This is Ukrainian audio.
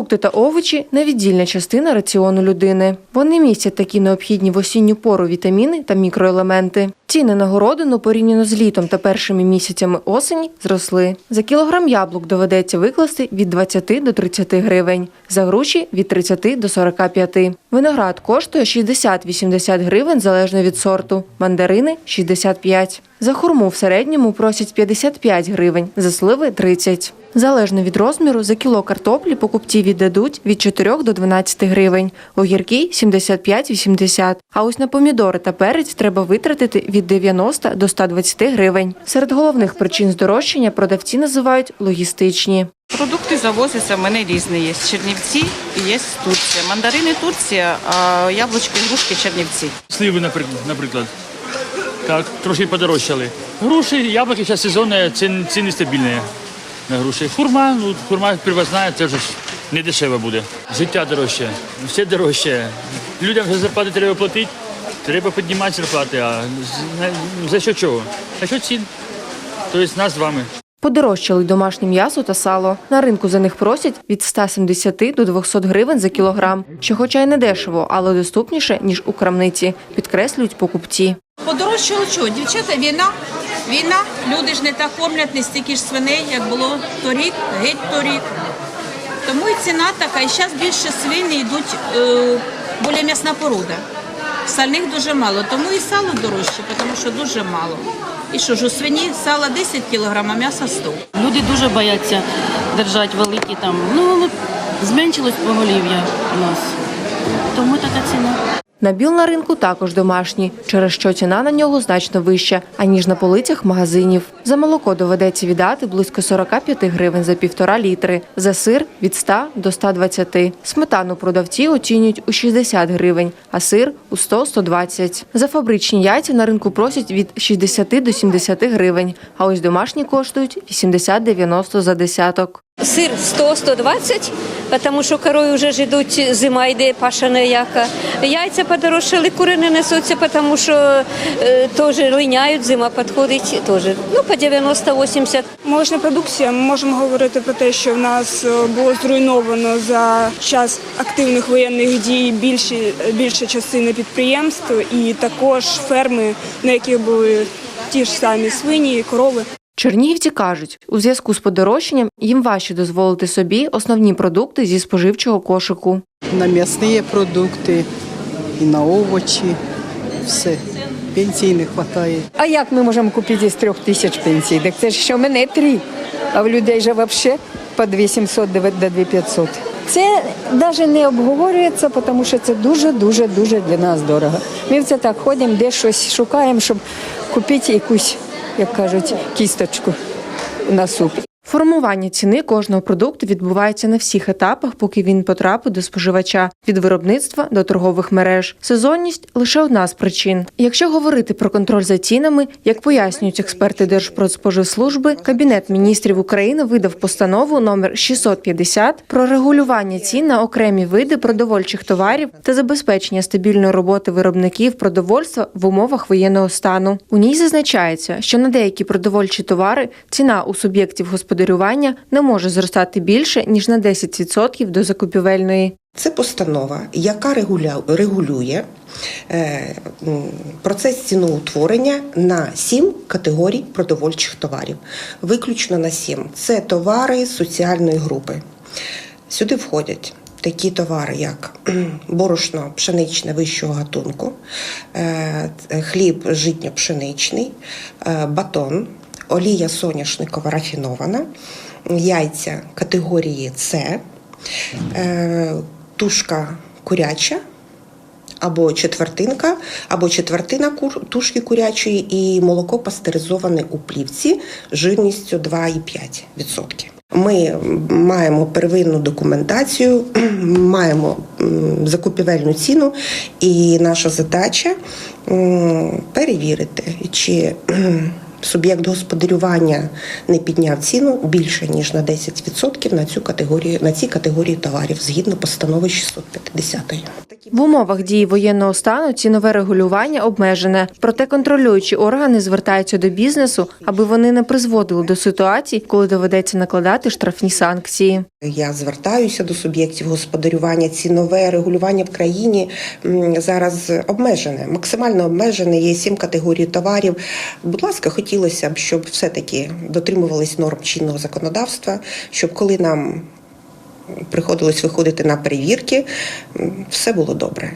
Фрукти та овочі невіддільна частина раціону людини. Вони містять такі необхідні в осінню пору вітаміни та мікроелементи. Ціни на городину порівняно з літом та першими місяцями осені зросли. За кілограм яблук доведеться викласти від 20 до 30 гривень, за груші від 30 до 45. Виноград коштує 60-80 гривень залежно від сорту, мандарини 65. За хурму в середньому просять 55 гривень, за сливи 30. Залежно від розміру, за кіло картоплі покупці віддадуть від 4 до 12 гривень, огірки 75-80. А ось на помідори та перець треба витратити від 90 до 120 гривень. Серед головних причин здорожчання продавці називають логістичні. Продукти завозяться, в мене різні є. Чернівці і є з Турції. Мандарини Турція, а яблучки, грушки Чернівці. Сливи, наприклад, наприклад. Так, трошки подорожчали. Груші, яблуки зараз сезонні, ціни, ціни стабільні на груші. Хурма, ну, хурма привозна, це вже ж не дешево буде. Життя дорожче, все дорожче. Людям вже зарплати треба платити, треба піднімати зарплати. А за що чого? За що цін? Тобто нас з вами. Подорожчали домашнє м'ясо та сало. На ринку за них просять від 170 до 200 гривень за кілограм, що хоча й не дешево, але доступніше, ніж у крамниці, підкреслюють покупці. Подорожчало чого? Дівчата, війна. Війна. Люди ж не так кормлять, не стільки ж свиней, як було торік, геть торік. Тому і ціна така. І зараз більше свині йдуть е, більш м'ясна поруда. Сальних дуже мало, тому і сало дорожче, тому що дуже мало. І що ж, у свині сала 10 кг, а м'яса 100. Люди дуже бояться держати великі там. Ну, зменшилось поголів'я у нас. Тому така ціна. Набіл на ринку також домашній, через що ціна на нього значно вища, аніж на полицях магазинів. За молоко доведеться віддати близько 45 гривень за півтора літри, за сир – від 100 до 120. Сметану продавці оцінюють у 60 гривень, а сир – у 100-120. За фабричні яйця на ринку просять від 60 до 70 гривень, а ось домашні коштують 80-90 за десяток. Сир 100-120, тому що корою вже ж йдуть, зима йде, паша ніяка. Яйця подорожчали, кури не несуться, тому що е, теж линяють, зима підходить, теж. Ну, по 90-80. Молочна продукція. Ми можемо говорити про те, що в нас е, було зруйновано за час активних воєнних дій більші, більша частина підприємств і також ферми, на яких були ті ж самі свині, і корови. Чернігівці кажуть, у зв'язку з подорожчанням їм важче дозволити собі основні продукти зі споживчого кошику. на м'ясні продукти і на овочі. Все. Пенсії не вистачає. А як ми можемо купити із трьох тисяч пенсій? Так це ж що мене три, а в людей же взагалі по 2700 до 2500. Це навіть не обговорюється, тому що це дуже-дуже дуже для нас дорого. Ми це так ходимо, де щось шукаємо, щоб купити якусь, як кажуть, кісточку на суп. Формування ціни кожного продукту відбувається на всіх етапах, поки він потрапить до споживача від виробництва до торгових мереж. Сезонність лише одна з причин. Якщо говорити про контроль за цінами, як пояснюють експерти Держпродспоживслужби, Кабінет міністрів України видав постанову номер 650 про регулювання цін на окремі види продовольчих товарів та забезпечення стабільної роботи виробників продовольства в умовах воєнного стану. У ній зазначається, що на деякі продовольчі товари ціна у суб'єктів господарювання не може зростати більше ніж на 10% до закупівельної. Це постанова, яка регулює е, процес ціноутворення на сім категорій продовольчих товарів. Виключно на сім. Це товари соціальної групи. Сюди входять такі товари, як борошно пшеничне вищого гатунку, е, хліб житньо-пшеничний, е, батон, олія соняшникова рафінована, яйця категорії С, е, тушка куряча. Або четвертинка, або четвертина кур- тушки курячої і молоко пастеризоване у плівці жирністю 2,5%. Ми маємо первинну документацію, маємо закупівельну ціну, і наша задача перевірити, чи суб'єкт господарювання не підняв ціну більше ніж на 10% на цю категорію на ці категорії товарів згідно постанови 650. В умовах дії воєнного стану цінове регулювання обмежене, проте контролюючі органи звертаються до бізнесу, аби вони не призводили до ситуацій, коли доведеться накладати штрафні санкції. Я звертаюся до суб'єктів господарювання. Цінове регулювання в країні зараз обмежене, максимально обмежене. Є сім категорій товарів. Будь ласка, хотілося б, щоб все-таки дотримувались норм чинного законодавства, щоб коли нам приходилось виходити на перевірки, все було добре.